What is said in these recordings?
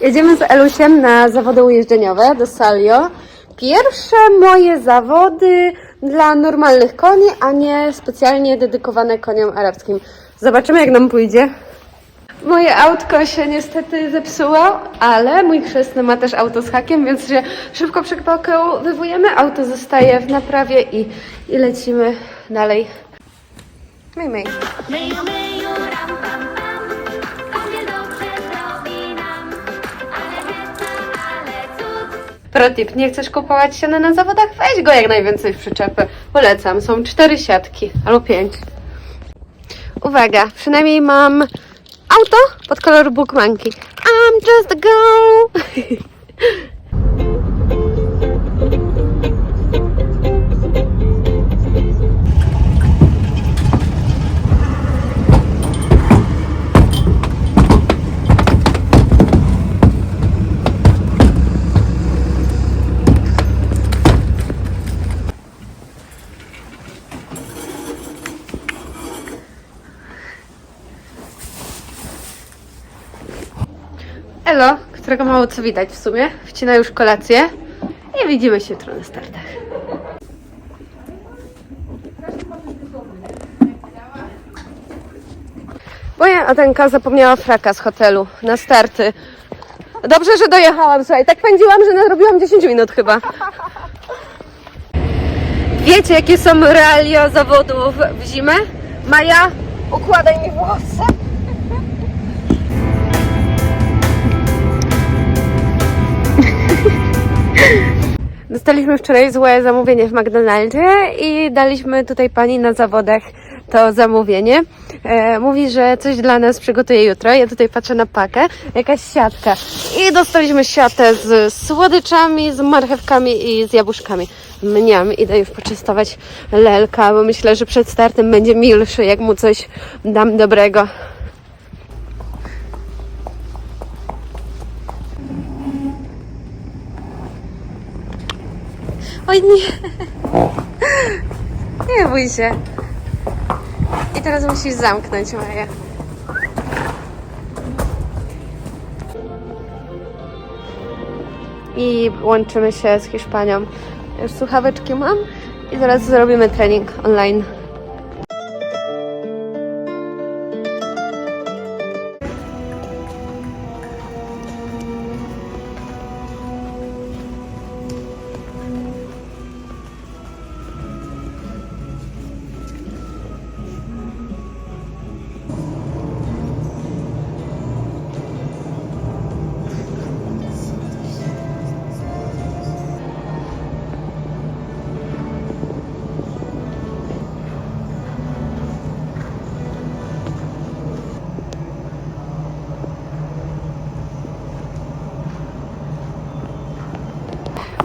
Jedziemy z Elusiem na zawody ujeżdżeniowe do Salio. Pierwsze moje zawody dla normalnych koni, a nie specjalnie dedykowane koniom arabskim. Zobaczymy, jak nam pójdzie. Moje autko się niestety zepsuło, ale mój chrzestny ma też auto z hakiem, więc się szybko przepakowujemy. Auto zostaje w naprawie i, i lecimy dalej. Myj, myj. Myju, myju, Protip, nie chcesz kupować siana na zawodach? Weź go jak najwięcej w przyczepy. Polecam, są cztery siatki albo pięć. Uwaga, przynajmniej mam auto pod kolor Bookmanki. I'm just a girl. Elo, którego mało co widać w sumie, wcina już kolację i widzimy się jutro na startach. Moja Atenka zapomniała fraka z hotelu na starty. Dobrze, że dojechałam, słuchaj, tak pędziłam, że narobiłam 10 minut chyba. Wiecie, jakie są realia zawodów w zimę? Maja, układaj mi włosy. Dostaliśmy wczoraj złe zamówienie w McDonaldzie i daliśmy tutaj pani na zawodach to zamówienie. E, mówi, że coś dla nas przygotuje jutro. Ja tutaj patrzę na pakę, jakaś siatka. I dostaliśmy siatę z słodyczami, z marchewkami i z jabłuszkami. Mniam, idę już poczęstować Lelka, bo myślę, że przed startem będzie milszy, jak mu coś dam dobrego. Oj nie. Nie bój się. I teraz musisz zamknąć Maja. I łączymy się z Hiszpanią. Już słuchaweczki mam i zaraz zrobimy trening online.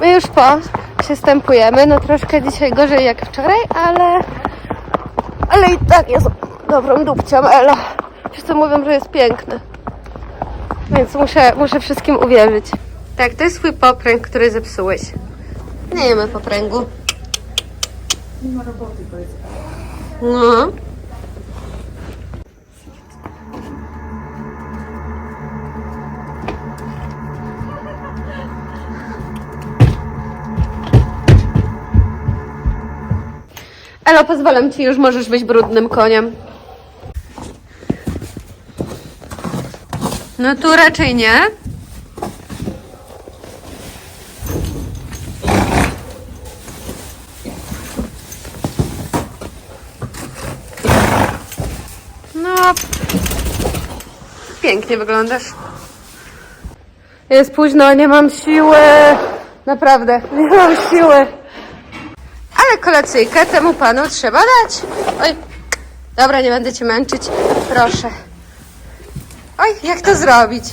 My już po się stępujemy. No troszkę dzisiaj gorzej jak wczoraj, ale ale i tak jest dobrą dupcią Ela. Wszyscy mówią, że jest piękny. Więc muszę, muszę wszystkim uwierzyć. Tak, to jest swój popręg, który zepsułeś. Nie jemy popręgu. Nie ma roboty, powiedz. No. Elo, pozwalam ci, już możesz być brudnym koniem. No tu raczej nie. No, pięknie wyglądasz. Jest późno, nie mam siły. Naprawdę, nie mam siły. Kolacyjkę temu panu trzeba dać. Oj, dobra, nie będę cię męczyć. Proszę. Oj, jak to zrobić?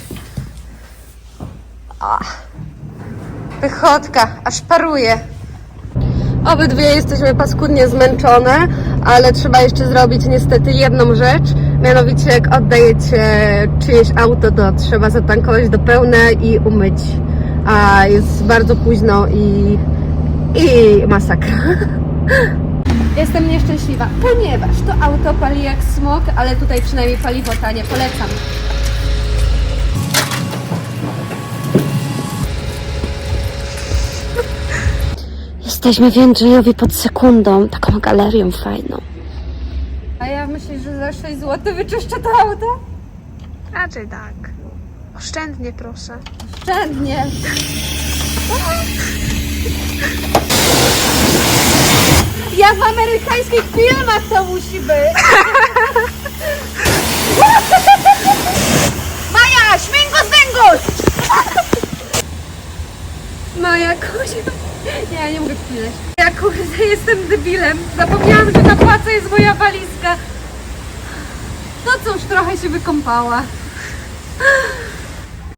O, pychotka, aż paruje. Obydwie jesteśmy paskudnie zmęczone, ale trzeba jeszcze zrobić niestety jedną rzecz. Mianowicie, jak oddajecie czyjeś auto, to trzeba zatankować do pełna i umyć. A jest bardzo późno i i masakra. Jestem nieszczęśliwa, ponieważ to auto pali jak smog, ale tutaj przynajmniej paliwo tanie, polecam. Jesteśmy w pod sekundą, taką galerią fajną. A ja myślę, że za 6 zł wyczyszczę to auto? Raczej tak. Oszczędnie proszę. Oszczędnie. Jak w amerykańskich filmach to musi być. Maja, śmigus węgus! Maja, kozio. Nie, ja nie mogę chwileć. Ja kurde jestem debilem. Zapomniałam, że na płacu jest moja walizka. No cóż, trochę się wykąpała.